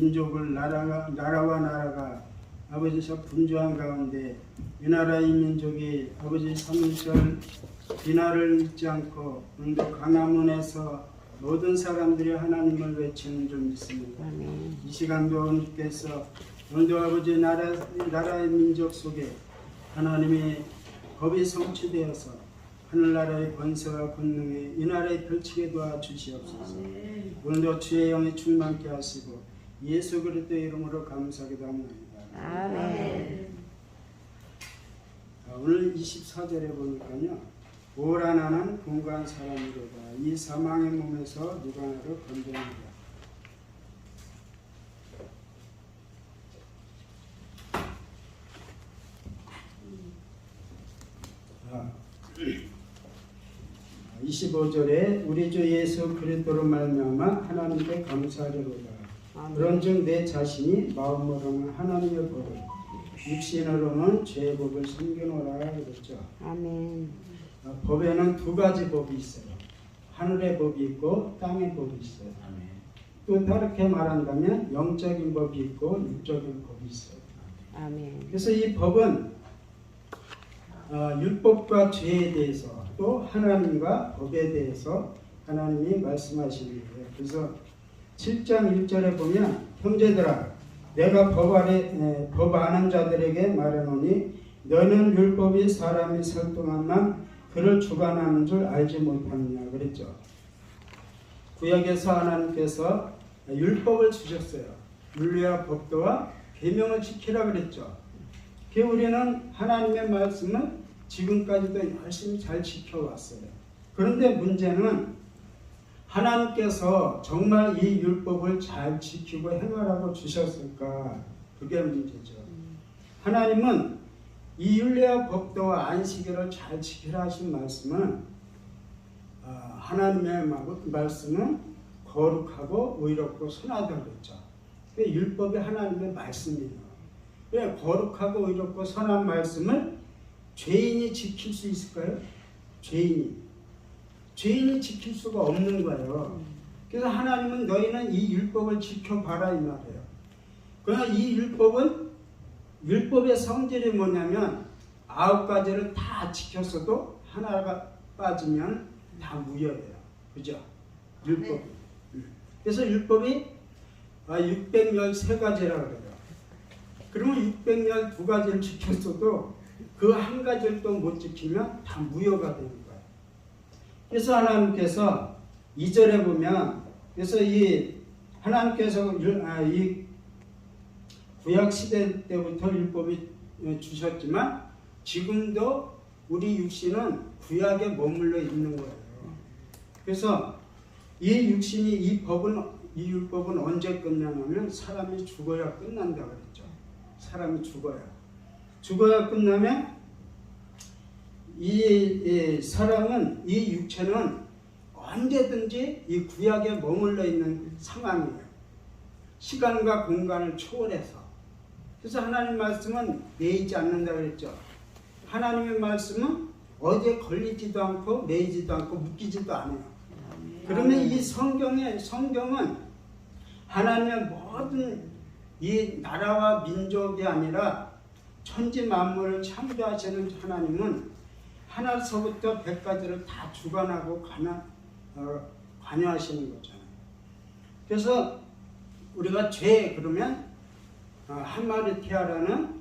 민족을 나라가 나라와 나라가 아버지서 분주한 가운데 이 나라 이 민족이 아버지 삼일절 비나를 잊지 않고 오늘도 강화문에서 모든 사람들이 하나님을 외치는 줄 믿습니다. 아멘. 이 시간도 오늘께서 오늘도 아버지 나라 나라의 민족 속에 하나님의 법이 성취되어서 하늘나라의 권세와 권능이 이 나라에 펼치게 도와 주시옵소서. 오늘도 주의 영이 충만케 하시고 예수 그리스도의 이름으로 감사하기도 합니다. 아멘. 아, 오늘 24절에 보니까요. 오라 나는 공간 사람이로다. 이 사망의 몸에서 누가 나를 건져내리라. 아, 25절에 우리 주 예수 그리스도로 말미암아 하나님께 감사하리로다. 그런즉 내 자신이 마음으로는 하나님의 법을 육신으로는 죄의 법을 섬기노라 그랬죠. 아멘. 아, 법에는 두 가지 법이 있어요. 하늘의 법이 있고 땅의 법이 있어요. 또 다르게 말한다면 영적인 법이 있고 육적인 법이 있어요. 아멘. 그래서 이 법은 어, 율법과 죄에 대해서 또 하나님과 법에 대해서 하나님이 말씀하시는 거예요. 그래서 7장 1절에 보면 형제들아 내가 법 아래 에, 법 아는 자들에게 말하노니 너는 율법이 사람이 설동한만 그를 주관하는 줄 알지 못하느냐 그랬죠. 구약에서 하나님께서 율법을 주셨어요. 윤리와 법도와 계명을 지키라 그랬죠. 그 우리는 하나님의 말씀을 지금까지도 열심히 잘 지켜왔어요. 그런데 문제는 하나님께서 정말 이 율법을 잘 지키고 행하라고 주셨을까? 그게 문제죠. 하나님은 이 율례와 법도와 안식일을 잘 지키라 하신 말씀은 아, 하나님의 마- 말씀은 거룩하고 의롭고 선하다고 그랬죠. 그 율법이 하나님의 말씀이에요. 왜 거룩하고 의롭고 선한 말씀을 죄인이 지킬 수 있을까요? 죄인이. 죄인이 지킬 수가 없는 거예요. 그래서 하나님은 너희는 이 율법을 지켜봐라 이 말이에요. 그러나 이 율법은 율법의 성질이 뭐냐면 아홉 가지를 다 지켰어도 하나가 빠지면 다 무효예요. 그죠? 율법. 음. 그래서 율법이 아, 613가지라고 그래요. 그러면 612가지를 지켰어도 그 한 가지를 또 못 지키면 다 무효가 거예요. 그래서 하나님께서 2절에 보면 그래서 이 하나님께서 율- 아, 이 구약 시대 때부터 율법이 주셨지만 지금도 우리 육신은 구약에 머물러 있는 거예요. 그래서 이 육신이 이 법은 이 율법은 언제 끝나냐면 사람이 죽어야 끝난다 그랬죠. 사람이 죽어야 죽어야 끝나면 이, 이 사람은 이 육체는 언제든지 이 구약에 머물러 있는 상황이에요. 시간과 공간을 초월해서 그래서 하나님 말씀은 매이지 않는다 그랬죠. 하나님의 말씀은 어디에 걸리지도 않고 매이지도 않고 묶이지도 않아요. 그러면 이 성경의 성경은 하나님의 모든 이 나라와 민족이 아니라 천지 만물을 창조하시는 하나님은 하나서부터 백까지를 다 주관하고 관여, 어, 관여하시는 거잖아요. 그래서 우리가 죄 그러면 어, 한마리티아라는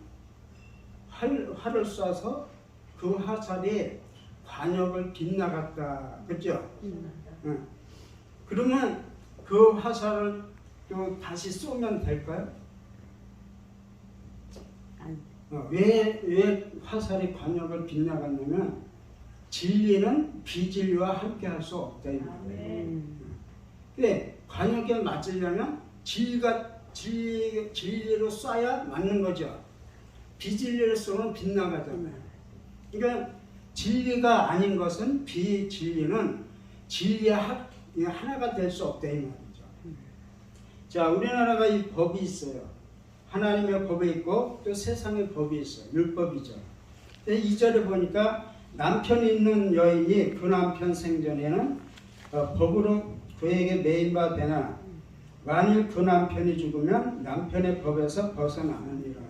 활, 활을 쏴서 그 화살이 관역을 빗나갔다. 그죠? 응. 그러면 그 화살을 또 다시 쏘면 될까요? 안- 어, 왜, 왜 화살이 관역을 빗나갔냐면 진리는 비진리와 함께 할 수 없다. 이 말이에요. 음. 근데 관역에 맞으려면 진리가 진리, 진리로 쏴야 맞는 거죠. 비진리를 쏘면 빗나가잖아요. 그러니까 진리가 아닌 것은 비진리는 진리의 하나가 될 수 없다 이 말이죠. 자, 우리나라가 이 법이 있어요. 하나님의 법이 있고 또 세상의 법이 있어요. 율법이죠. 근데 2절에 보니까 남편 있는 여인이 그 남편 생전에는 어, 법으로 그에게 매인 바 되나 만일 그 남편이 죽으면 남편의 법에서 벗어나느니라.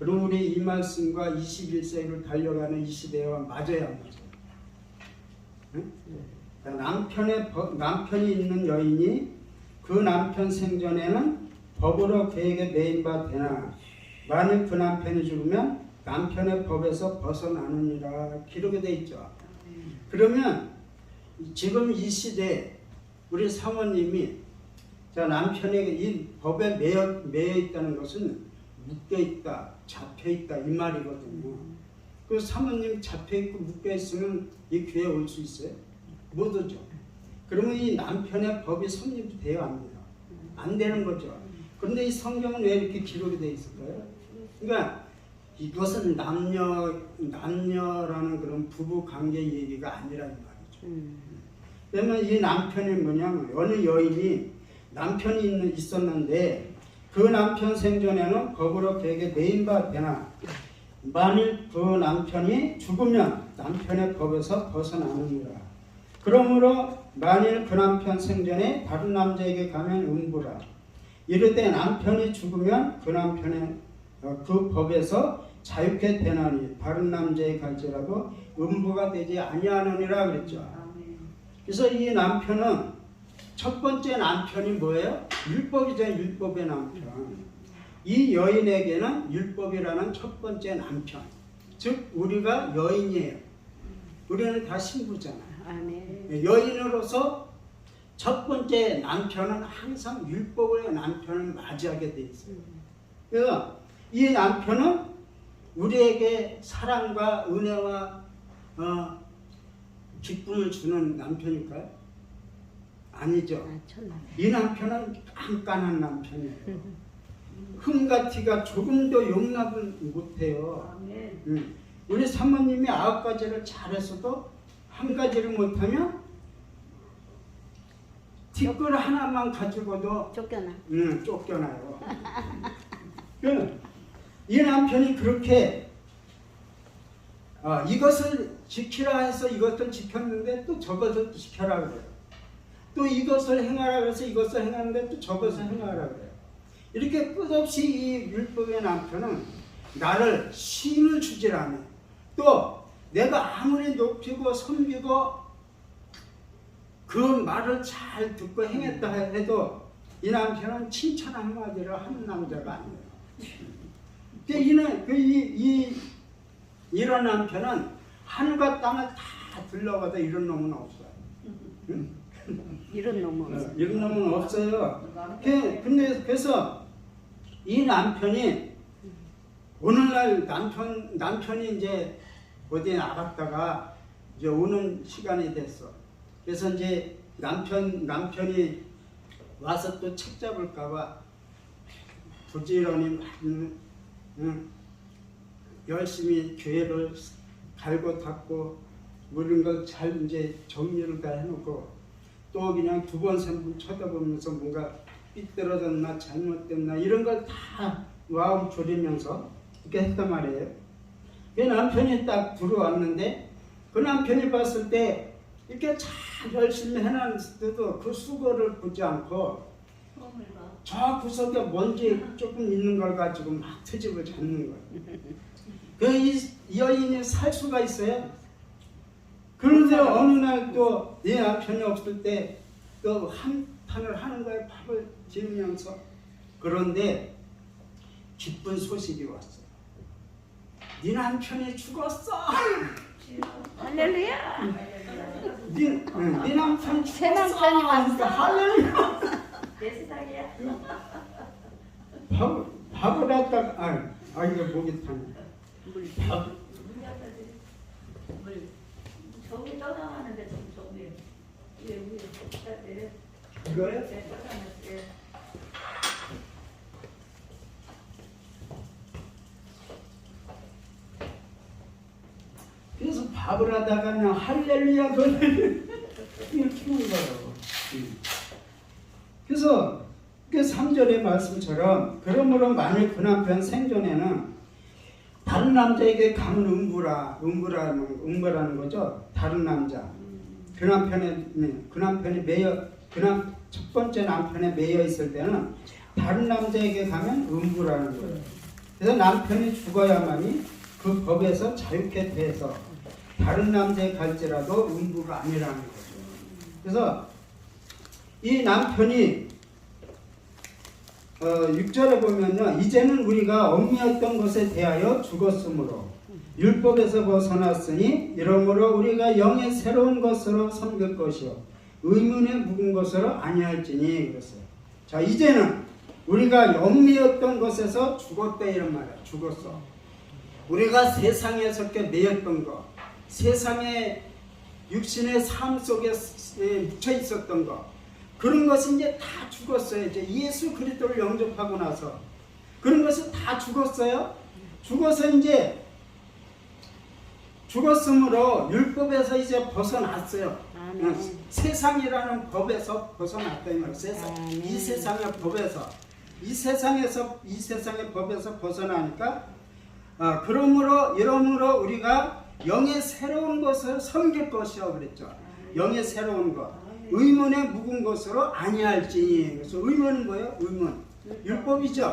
그럼 우리 이 말씀과 21세기를 달려가는 이 시대와 맞아야 안 맞아요. 응? 그러니까 남편의 법- 남편이 있는 여인이 그 남편 생전에는 법으로 그에게 매인 바 되나 만일 그 남편이 죽으면 남편의 법에서 벗어나느니라 기록이 돼 있죠. 그러면 지금 이 시대 우리 사모님이 자 남편에게 이 법에 매여 매여 있다는 것은 묶여 있다, 잡혀 있다 이 말이거든요. 그 사모님 잡혀 있고 묶여 있으면 이 교회 올수 있어요? 못 오죠. 그러면 이 남편의 법이 성립이 돼야 합니다. 안 되는 거죠. 그런데 이 성경은 왜 이렇게 기록이 돼 있을까요? 그러니까 이것은 남녀 남녀라는 그런 부부 관계 얘기가 아니라 이 말이죠. 음. 그러면 이 남편이 뭐냐면 어느 여인이 남편이 있었는데 그 남편 생전에는 법으로 그에게 매인 바 되나 만일 그 남편이 죽으면 남편의 법에서 벗어나느니라. 그러므로 만일 그 남편 생전에 다른 남자에게 가면 음부라. 이르되 남편이 죽으면 그 남편의 어, 그 법에서 자유케 되나니 다른 남자에 갈지라도 음부가 되지 아니하느니라 그랬죠. 그래서 이 남편은 첫 번째 남편이 뭐예요? 율법이죠, 율법의 남편. 이 여인에게는 율법이라는 첫 번째 남편. 즉, 우리가 여인이에요. 우리는 다 신부잖아요. 아멘. 여인으로서 첫 번째 남편은 항상 율법의 남편을 맞이하게 돼 있어요. 그래서 이 남편은 우리에게 사랑과 은혜와 어, 기쁨을 주는 남편일까요? 아니죠. 아. 이 남편은 깐깐한 남편이에요. 흠과 티가 조금도 용납을 못해요. 음. 우리 사모님이 아홉 가지를 잘해서도 한 가지를 못하면 뒷글 하나만 가지고도 쫓겨나. 음, 쫓겨나요. 그이 남편이 그렇게 아, 이것을 지키라 해서 이것을 지켰는데 또 저것을 지켜라 그래요. 또 이것을 행하라 그래서 이것을 행하는데 또 저것을 행하라 그래요. 이렇게 끝없이 이 율법의 남편은 나를 힘을 주질 않아요. 또 내가 아무리 높이고 섬기고 그 말을 잘 듣고 행했다 해도 이 남편은 칭찬 한마디를 하는 남자가 아니에요. 그그 이, 이 이런 남편은 하늘과 땅을 다 둘러봐도 이런 놈은 없어요. 응? 이런 놈은. 어, 이런 놈은 없어요. 그- 근데 그래서 이 남편이 오늘날 남편 남편이 이제 어디에 나갔다가 이제 오는 시간이 됐어. 그래서 이제 남편 남편이 와서 또 책 잡을까봐 부지런히 막, 응, 응, 열심히 교회를 갈고 닦고 뭐 이런 걸잘 이제 정리를 다 해놓고 또 그냥 두 번 세 번 쳐다보면서 뭔가 삐뚤어졌나 잘못됐나 이런 걸 다 마음 졸이면서 이렇게 했단 말이에요. 그 남편이 딱 들어왔는데 그 남편이 봤을 때 이렇게 잘 열심히 해놨는데도 그 수고를 보지 않고 저 구석에 먼지 조금 있는 걸 가지고 막 트집을 잡는 거예요. 그이 여인이 살 수가 있어요? 그런데 어느 날 또 내 남편이 없을 때 또 한판을 하는 거예요. 밥을 지으면서. 그런데 기쁜 소식이 왔어요. 네 남편이 죽었어. 할렐루야. 네, 응, 네 죽었어. 새 남편이 왔어. 할렐루야. 내 세상이야. 밥, 밥을 갖다가 아, 아 이거 목이 타네. 물. 밥, 문 열어야지. 물. 저기 떠나가는데 좀 저기 위에 위에 네, 이거요? 네, 떠나갔어요. 그래서 밥을 하다가 그냥 할렐루야 그걸 이걸 거예요. 음. 그래서 그 3절의 말씀처럼 그러므로 만일 그 남편 생전에는 다른 남자에게 가면 음부라 음부라는 음부라는 거죠. 다른 남자 그 남편의 네, 그 남편이 매여 그남 첫 번째 남편에 매여 있을 때는 다른 남자에게 가면 음부라는 거예요. 그래서 남편이 죽어야만이 그 법에서 자유케 돼서 다른 남자에 갈지라도 음부가 아니라는 거죠. 그래서 이 남편이 어, 6절에 보면요. 이제는 우리가 얽매였던 것에 대하여 죽었으므로 율법에서 벗어났으니 이러므로 우리가 영의 새로운 것으로 섬길 것이요 의문에 묵은 것으로 아니할지니 그랬어요. 자 이제는 우리가 얽매였던 것에서 죽었다 이런 말이야. 죽었어. 우리가 세상에 섞여 매였던 것, 세상의 육신의 삶 속에 묻혀 있었던 것, 그런 것이 이제 다 죽었어요. 이제 예수 그리스도를 영접하고 나서 그런 것이 다 죽었어요. 죽어서 이제 죽었으므로 율법에서 이제 벗어났어요. 아멘. 응, 세상이라는 법에서 벗어났다 이 말이에요. 세상, 아멘. 이 세상의 법에서 이 세상에서 이 세상의 법에서 벗어나니까 아, 그러므로 이러므로 우리가 영의 새로운 것을 섬길 것이요 그랬죠. 영의 새로운 것, 의문에 묵은 것으로 아니할지니. 그래서 의문은 뭐예요? 의문, 율법이죠.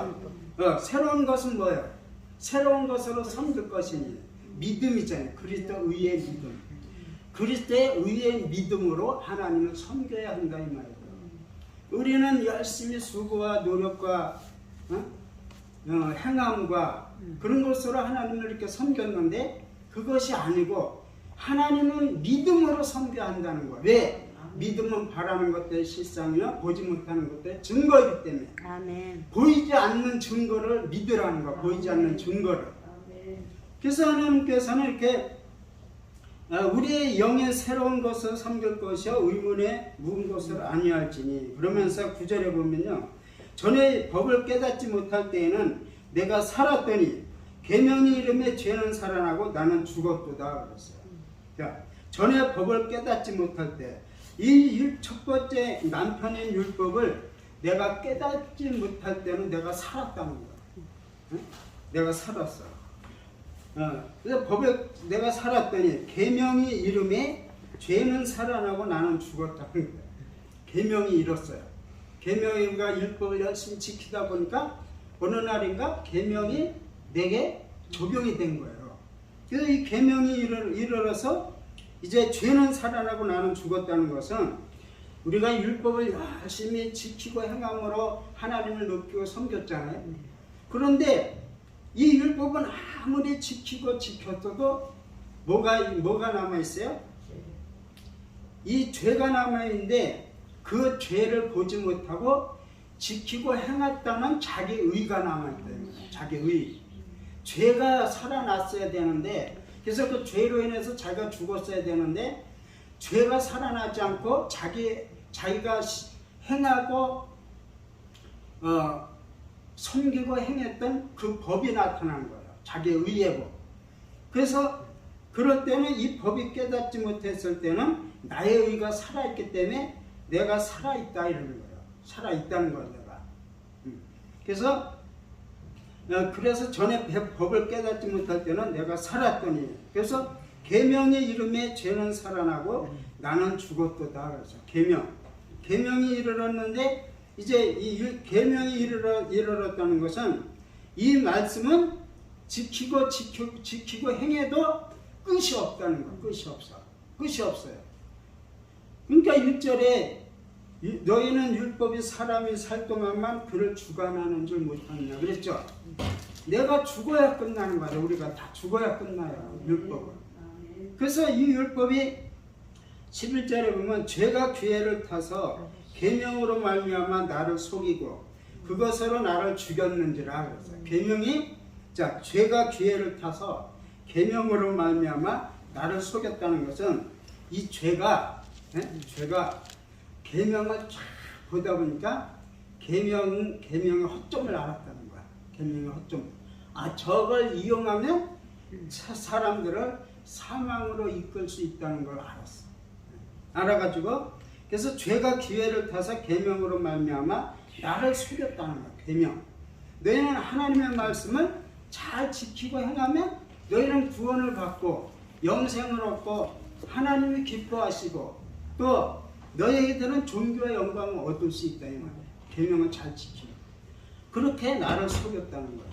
어, 새로운 것은 뭐예요? 새로운 것으로 섬길 것이니 믿음이잖아요. 그리스도 의의 믿음. 그리스도의 의의 믿음으로 하나님을 섬겨야 한다 이 말이에요. 우리는 열심히 수고와 노력과 어? 어, 행함과 그런 것으로 하나님을 이렇게 섬겼는데 그것이 아니고 하나님은 믿음으로 섬겨야 한다는 거예요. 왜? 믿음은 바라는 것들의 실상이며 보지 못하는 것들의 증거이기 때문에 아멘. 보이지 않는 증거를 믿으라는 거 보이지 않는 증거를 아멘. 그래서 하나님께서는 이렇게 어, 우리의 영의 새로운 것을 섬길 것이요 의문에 묵은 것을 아니할지니 그러면서 구절에 보면요 전에 법을 깨닫지 못할 때에는 내가 살았더니 계명의 이름에 죄는 살아나고 나는 죽었도다 그랬어요. 자, 전에 법을 깨닫지 못할 때 이 첫 번째 남편인 율법을 내가 깨닫지 못할 때는 내가 살았다는 거야. 응? 내가 살았어. 어, 그래서 법에 내가 살았더니 계명이 이름에 죄는 살아나고 나는 거예요. 계명이 이뤘어요. 계명이가 율법을 열심히 지키다 보니까 어느 날인가 계명이 내게 적용이 된 거예요. 그래서 이 계명이 이르- 이르러 서 이제 죄는 살아나고 나는 죽었다는 것은 우리가 율법을 열심히 지키고 행함으로 하나님을 높이고 섬겼잖아요. 그런데 이 율법은 아무리 지키고 지켰어도 뭐가 뭐가 남아 있어요? 이 죄가 남아 있는데 그 죄를 보지 못하고 지키고 행했다는 자기 의가 남아 있다. 자기 의. 죄가 살아났어야 되는데 그래서 그 죄로 인해서 자기가 죽었어야 되는데 죄가 살아나지 않고 자기 자기가 시- 행하고 어 섬기고 행했던 그 법이 나타난 거예요. 자기 의의 법. 그래서 그럴 때는 이 법이 깨닫지 못했을 때는 나의 의가 살아있기 때문에 내가 살아있다 이러는 거예요. 살아있다는 거예요, 내가. 음. 그래서 어, 그래서 전에 배- 법을 깨닫지 못할 때는 내가 살았더니 그래서 계명의 이름에 죄는 살아나고 나는 죽었도다 그래서 계명. 계명이 이르렀는데 이제 이 율- 계명이 이르러, 이르렀다는 것은 이 말씀은 지키고 지키고, 지키고 행해도 끝이 없다는 거 끝이 없어. 끝이 없어요. 그러니까 1절에 너희는 율법이 사람이 살 동안만 그를 주관하는 줄 못하느냐 그랬죠 내가 죽어야 끝나는 거야 우리가 다 죽어야 끝나요 율법은. 그래서 이 율법이 11절에 보면 죄가 기회를 타서 계명으로 말미암아 나를 속이고 그것으로 나를 죽였는지라 그랬어요. 계명이 자 죄가 기회를 타서 계명으로 말미암아 나를 속였다는 것은 이 죄가 예? 죄가 계명을 쫙 보다 보니까 계명 계명의 허점을 알았다는 거야. 계명의 허점. 아 저걸 이용하면 사- 사람들을 사망으로 이끌 수 있다는 걸 알았어. 알아가지고 그래서 죄가 기회를 타서 계명으로 말미암아 나를 속였다는 거야. 계명. 너희는 하나님의 말씀을 잘 지키고 행하면 너희는 구원을 받고 영생을 얻고 하나님이 기뻐하시고 또 너희들은 종교의 영광을 얻을 수 있다 이 말이야. 계명을 잘 지키면 그렇게 나를 속였다는 거야.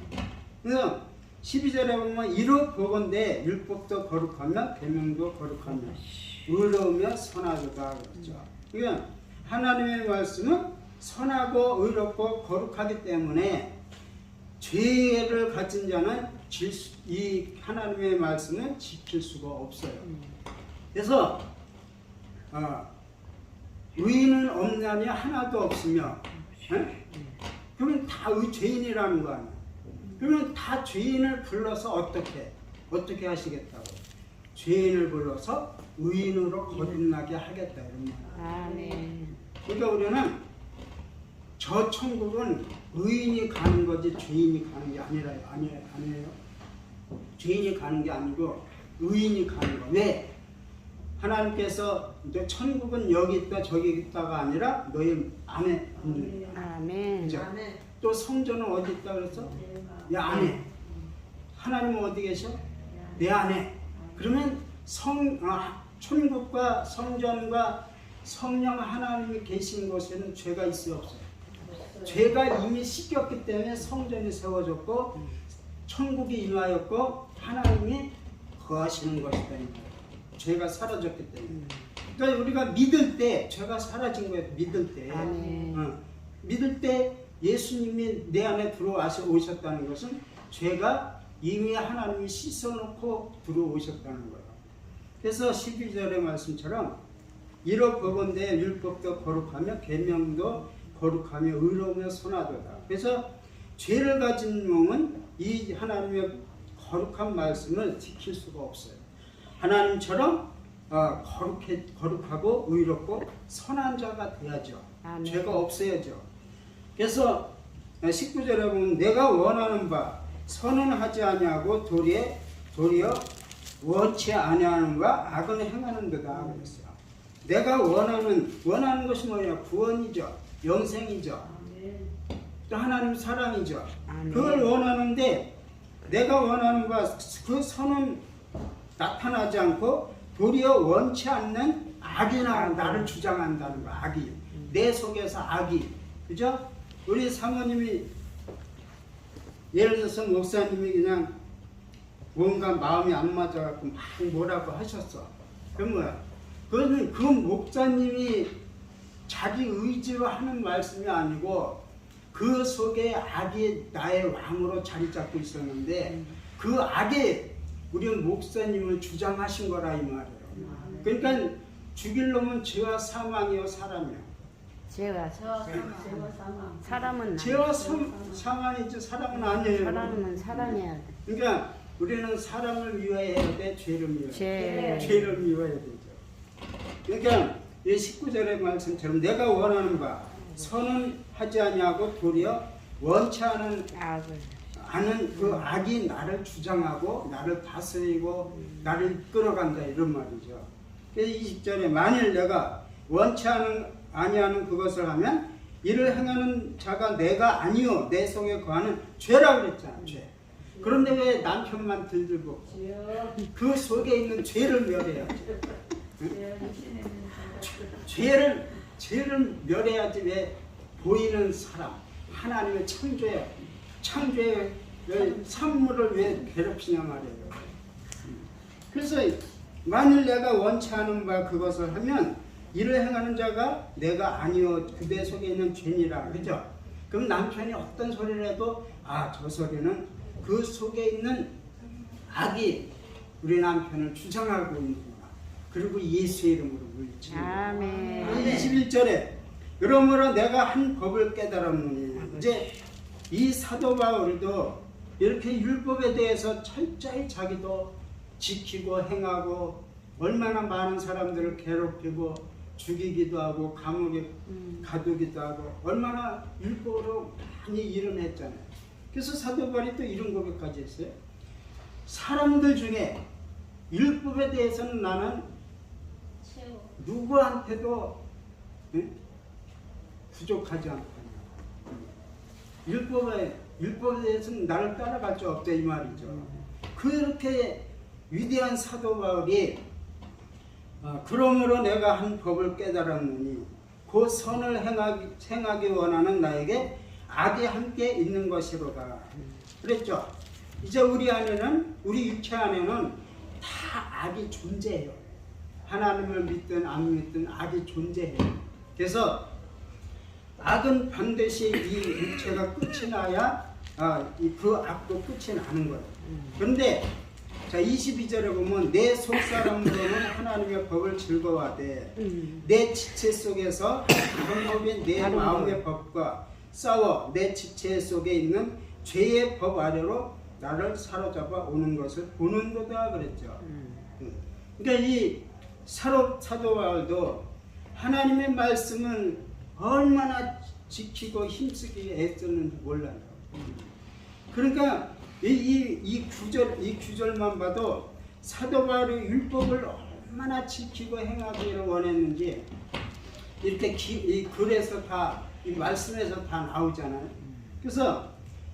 그래서 12절에 보면 이로 보건대 율법도 거룩하며 계명도 거룩하며 의로우며 선하도다 그랬죠. 그러니까 하나님의 말씀은 선하고 의롭고 거룩하기 때문에 죄를 가진 자는 질 수- 이 하나님의 말씀을 지킬 수가 없어요. 그래서 어, 의인은 없나니 하나도 없으며 에? 그러면 다 의- 죄인이라는 거 아니야. 그러면 다 죄인을 불러서 어떻게 어떻게 하시겠다고? 죄인을 불러서 의인으로 거듭나게 하겠다 이런 말. 아멘. 그러니까 우리는 저 천국은 의인이 가는 거지 죄인이 가는 게 아니라요. 아니 아니에요. 죄인이 가는 게 아니고 의인이 가는 거. 왜? 하나님께서 이제 천국은 여기 있다 저기 있다가 아니라 너희 안에 있는. 아멘. 그죠? 아멘. 또 성전은 어디 있다 그래서 내 안에. 하나님은 어디 계셔? 내 안에. 그러면 성 아, 천국과 성전과 성령 하나님이 계신 곳에는 죄가 있어요 없어요? 죄가 이미 씻겼기 때문에 성전이 세워졌고 천국이 임하였고 하나님이 거하시는 것이다. 죄가 사라졌기 때문에. 그러니까 우리가 믿을 때 죄가 사라진 거예요. 믿을 때. 아멘. 어, 믿을 때 예수님이 내 안에 들어와서 오셨다는 것은 죄가 이미 하나님이 씻어놓고 들어오셨다는 거예요. 그래서 12절의 말씀처럼 이로 보건대 율법도 거룩하며 계명도 거룩하며 의로우며 선하도다. 그래서 죄를 가진 몸은 이 하나님의 거룩한 말씀을 지킬 수가 없어요. 하나님처럼 어, 거룩해, 거룩하고 의롭고 선한 자가 돼야죠. 아멘. 죄가 없어야죠. 그래서 19절에 보면 내가 원하는 바 선은 하지 아니하고 도리어 도리어 원치 아니하는 바 악은 행하는 거다 그랬어요. 내가 원하는 원하는 것이 뭐냐 구원이죠, 영생이죠, 또 하나님 사랑이죠. 아멘. 그걸 원하는데 내가 원하는 바그 선은 나타나지 않고 도리어 원치 않는 악이 나, 나를 주장한다는 거 악이 내 속에서 악이 그죠? 우리 사모님이 예를 들어서 목사님이 그냥 뭔가 마음이 안 맞아갖고 막 뭐라고 하셨어. 그럼 뭐야? 그거는 그 목사님이 자기 의지로 하는 말씀이 아니고 그 속에 악이 나의 왕으로 자리 잡고 있었는데 그 악이 우리 목사님을 주장하신 거라 이 말이에요. 그러니까 죽일 놈은 죄와 사망이요 사람이요. 제가 사망. 사람은 죄와 삼, 사망이지 사람은 아니에요. 사람은 사랑해야 돼. 그러니까 우리는 사람을 미워해야 돼, 죄를 미워해야 돼. 죄. 죄를 미워해야 되죠. 그러니까 이 19절의 말씀처럼 내가 원하는 바 선은 하지 아니하고 도리어 원치 않은 악을. 아는 그 악이 나를 주장하고 나를 다스리고 나를 이끌어간다 이런 말이죠. 그래서 20절에 만일 내가 원치 않은 아니하는 그것을 하면 이를 행하는 자가 내가 아니요 내 속에 거하는 죄라 그랬잖아 죄. 그런데 왜 남편만 들들고 그 속에 있는 죄를 멸해야지. 죄를 죄를 멸해야지 왜 보이는 사람 하나님의 창조의 창조의 산물을 왜 괴롭히냐 말이에요. 그래서 만일 내가 원치 않은 바 그것을 하면 이를 행하는 자가 내가 아니요 그대 속에 있는 죄니라 그죠? 그럼 남편이 어떤 소리를 해도 아 저 소리는 그 속에 있는 악이 우리 남편을 주장하고 있는구나. 그리고 예수의 이름으로 물리치. 아멘. 21절에 그러므로 내가 한 법을 깨달았느니 이제 이 사도 바울도 이렇게 율법에 대해서 철저히 자기도 지키고 행하고 얼마나 많은 사람들을 괴롭히고 죽이기도 하고 감옥에 음. 가두기도 하고 얼마나 율법으로 많이 일을 했잖아요. 그래서 사도 바울이 또 이런 고백까지 했어요. 사람들 중에 율법에 대해서는 나는. 누구한테도 응? 부족하지 않다. 율법에 율법에 대해서는 나를 따라갈 수 없다 이 말이죠. 그렇게 위대한 사도 바울이 아, 그러므로 내가 한 법을 깨달았느니 그 선을 행하기, 행하기 원하는 나에게 악이 함께 있는 것이로다. 그랬죠. 이제 우리 안에는 우리 육체 안에는 다 악이 존재해요. 하나님을 믿든 안 믿든 악이 존재해요. 그래서 악은 반드시 이 육체가 끝이 나야 아, 이그 악도 끝이 나는 거예요. 그런데 자 22절에 보면 내 속사람으로는 하나님의 법을 즐거워하되 음. 내 지체 속에서 다른 법인 내 마음의 법과 싸워 내 지체 속에 있는 죄의 법 아래로 나를 사로잡아 오는 것을 보는도다 그랬죠. 음. 그러니까 이 사로 사도 바울도 하나님의 말씀을 얼마나 지키고 힘쓰기 애썼는지 몰라요. 그러니까 이, 이, 이 구절 이 구절만 봐도 사도 바울이 율법을 얼마나 지키고 행하기를 원했는지 이렇게 기, 이 글에서 다 이 말씀에서 다 나오잖아요. 그래서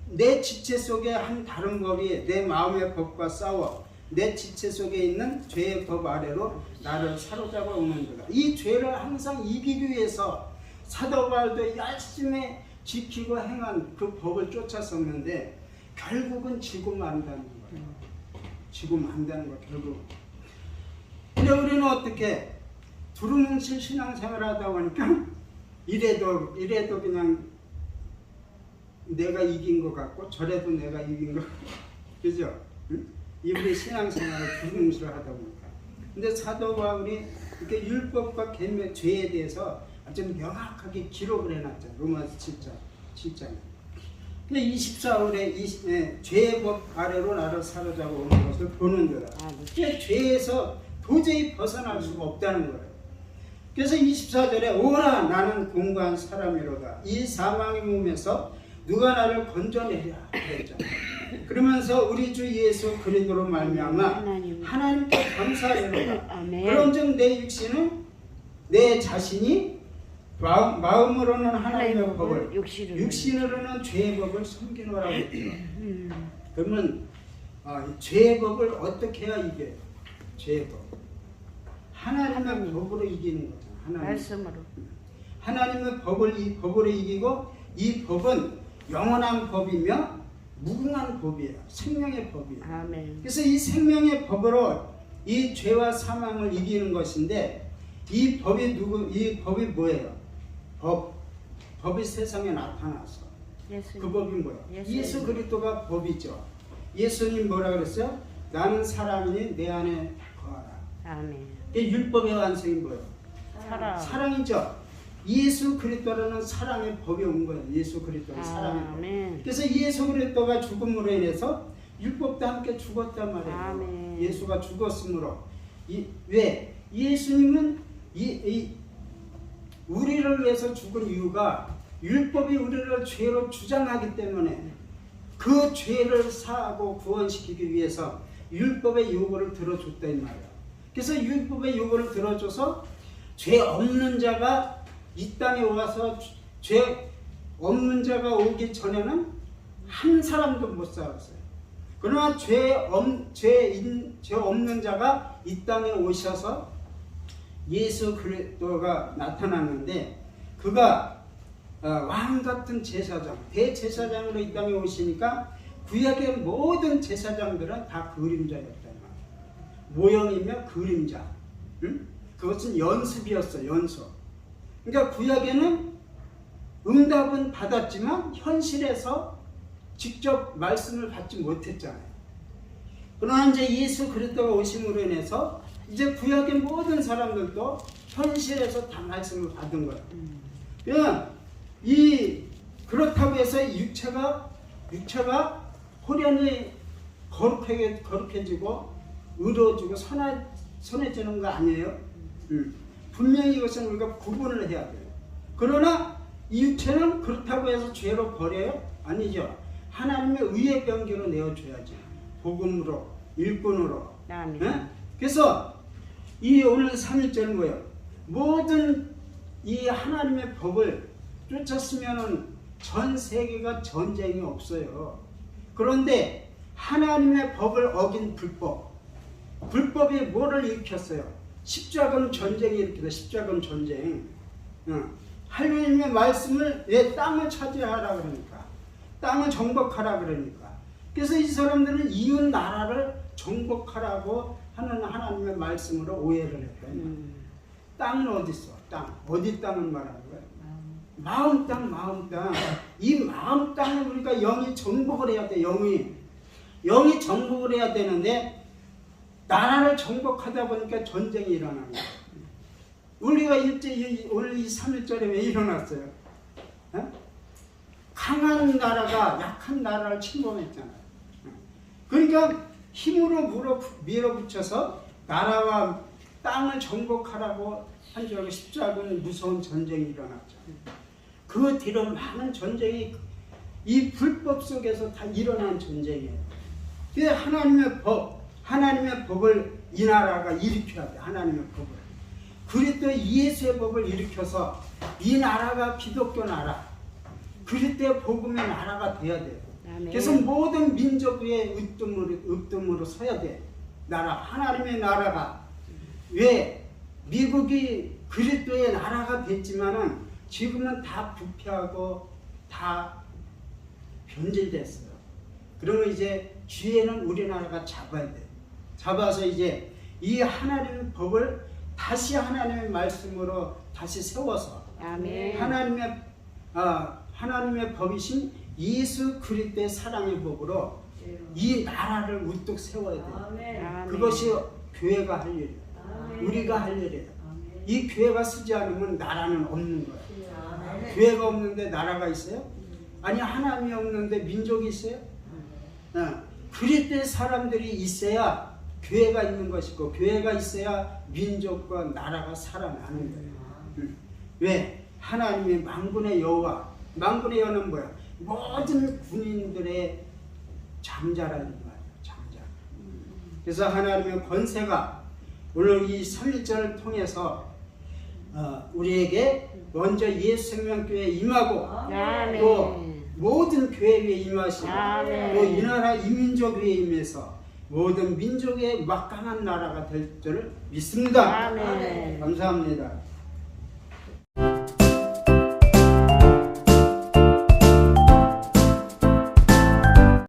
내 지체 속에 한 다른 법이 내 마음의 법과 싸워 내 지체 속에 있는 죄의 법 아래로 나를 사로잡아 오는도다. 이 죄를 항상 이기기 위해서 사도 바울도 열심히 지키고 행한 그 법을 쫓았었는데 결국은 지고 만다는 거예요. 지고 만다는 거 결국. 근데 우리는 어떻게 두루뭉실 신앙생활 하다 보니까 이래도 이래도 그냥 내가 이긴 것 같고 저래도 내가 이긴 것 같고 그죠? 응? 이 우리 신앙생활을 두루뭉실 하다 보니까 근데 사도 바울이 이렇게 율법과 계명 죄에 대해서 아주 명확하게 기록을 해놨죠 로마서 7장 7장 근데 24절에 이, 예, 죄의 법 아래로 나를 사로잡아 오는 것을 보는 거다 아, 네. 이게 죄에서 도저히 벗어날 수가 없다는 거예요. 그래서 24절에 오라 나는 공고한 사람이로다. 이 사망의 몸에서 누가 나를 건져내랴 그랬잖아요. 그러면서 우리 주 예수 그리스도로 말미암아 하나님. 하나님께 감사하리로다. 그런즉 내 육신은 내 자신이 마음, 마음으로는 하나님의 법을 육신으로는. 죄의 법을 섬기노라고 했죠. 음. 그러면 아, 이 죄의 법을 어떻게 해야 이게 죄의 법 하나님의 하나님. 법으로 이기는 거잖아 하나님 말씀으로. 하나님의 법을 이 법으로 이기고 이 법은 영원한 법이며 무궁한 법이에요 생명의 법이에요 아멘. 그래서 이 생명의 법으로 이 죄와 사망을 이기는 것인데 이 법이 누구 이 법이 뭐예요 법 법이 세상에 나타났어 예수님. 그 법이 뭐야? 예수님. 예수 그리스도가 법이죠. 예수님 뭐라 그랬어요? 나는 사랑이니 내 안에 거하라. 아멘. 이 율법의 완성이 뭐예요? 사랑. 사랑이죠. 예수 그리스도라는 사랑의 법이 온 거예요. 예수 그리스도는 사랑의 법. 아멘. 그래서 예수 그리스도가 죽음으로 인해서 율법도 함께 죽었단 말이에요. 아멘. 예수가 죽었으므로 이, 왜 예수님은 이, 이 우리를 위해서 죽은 이유가 율법이 우리를 죄로 주장하기 때문에 그 죄를 사하고 구원시키기 위해서 율법의 요구를 들어줬다 이 말이야. 그래서 율법의 요구를 들어줘서 죄 없는 자가 이 땅에 와서 죄 없는 자가 오기 전에는 한 사람도 못 살았어요. 그러나 죄, 없, 죄, 인, 죄 없는 자가 이 땅에 오셔서 예수 그리스도가 나타났는데 그가 어, 왕 같은 제사장, 대제사장으로 이 땅에 오시니까 구약의 모든 제사장들은 다 그림자였단 말이야. 모형이며 그림자. 응? 그것은 연습이었어, 연습. 그러니까 구약에는 응답은 받았지만 현실에서 직접 말씀을 받지 못했잖아요. 그러나 이제 예수 그리스도가 오심으로 인해서 이제 구약의 모든 사람들도 현실에서 다 말씀을 받은 거예요. 그냥 이 그렇다고 해서 이 육체가 육체가 호련히 거룩하게 거룩해지고 의로워지고 선해 선해지는 거 아니에요. 음. 분명히 이것은 우리가 구분을 해야 돼요. 그러나 이 육체는 그렇다고 해서 죄로 버려요? 아니죠. 하나님의 의의 병기로 내어줘야지. 복음으로, 일꾼으로. 예? 그래서 이 오늘 3일절은 뭐예요? 모든 이 하나님의 법을 쫓았으면은 전 세계가 전쟁이 없어요. 그런데 하나님의 법을 어긴 불법, 불법이 뭐를 일으켰어요? 십자가는 전쟁이 돼. 십자가는 전쟁. 어. 하나님의 말씀을 내 땅을 차지하라 그러니까. 땅을 정복하라 그러니까. 그래서 이 사람들은 이웃 나라를 정복하라고 하는 하나님의 말씀으로 오해를 했다. 음. 땅은 어디 있어? 땅. 어디 땅을 말하는 거야? 마음 땅, 마음 땅. 이 마음 땅을 우리가 영이 정복을 해야 돼, 영이. 영이 정복을 해야 되는데, 나라를 정복하다 보니까 전쟁이 일어나는 거야. 우리가 일제, 이- 오늘 이 3일절에 왜 일어났어요? 어? 강한 나라가 약한 나라를 침범했잖아요. 그러니까 힘으로 물어, 밀어붙여서 나라와 땅을 정복하라고 한줄 알고 십자군은 무서운 전쟁이 일어났죠. 그 뒤로 많은 전쟁이 이 불법 속에서 다 일어난 전쟁이에요. 그 하나님의 법, 하나님의 법을 이 나라가 일으켜야 돼. 하나님의 법을. 그리스도 예수의 법을 일으켜서 이 나라가 기독교 나라, 그리스도의 복음의 나라가 돼야 돼요. 그래서 모든 민족 위에 으뜸으로, 으뜸으로 서야 돼. 나라, 하나님의 나라가. 왜? 미국이 그리스도의 나라가 됐지만은 지금은 다 부패하고 다 변질됐어요. 그러면 이제 뒤에는 우리나라가 잡아야 돼. 잡아서 이제 이 하나님의 법을 다시 하나님의 말씀으로 다시 세워서 아멘. 하나님의 아, 하나님의 법이신 예수 그리스도의 사랑의 법으로 이 나라를 우뚝 세워야 돼. 아멘. 아멘. 그것이 교회가 할 일이에요. 아멘. 우리가 할 일이에요. 아멘. 이 교회가 쓰지 않으면 나라는 없는 거예요. 아멘. 교회가 없는데 나라가 있어요? 아니 하나님이 없는데 민족이 있어요? 어, 그리스도의 사람들이 있어야 교회가 있는 것이고 교회가 있어야 민족과 나라가 살아나는 거예요. 음. 왜? 하나님의 만군의 여호와 만군의 여호는 뭐야? 모든 군인들의 장자라는 말이야. 장자. 그래서 하나님의 권세가 오늘 이 3일절을 통해서 어, 우리에게 먼저 예수 생명교회에 임하고 아멘. 또 모든 교회 위에 임하시고. 또 이 나라 이민족 위에 임해서 모든 민족의 막강한 나라가 될 줄을 믿습니다. 아멘. 감사합니다.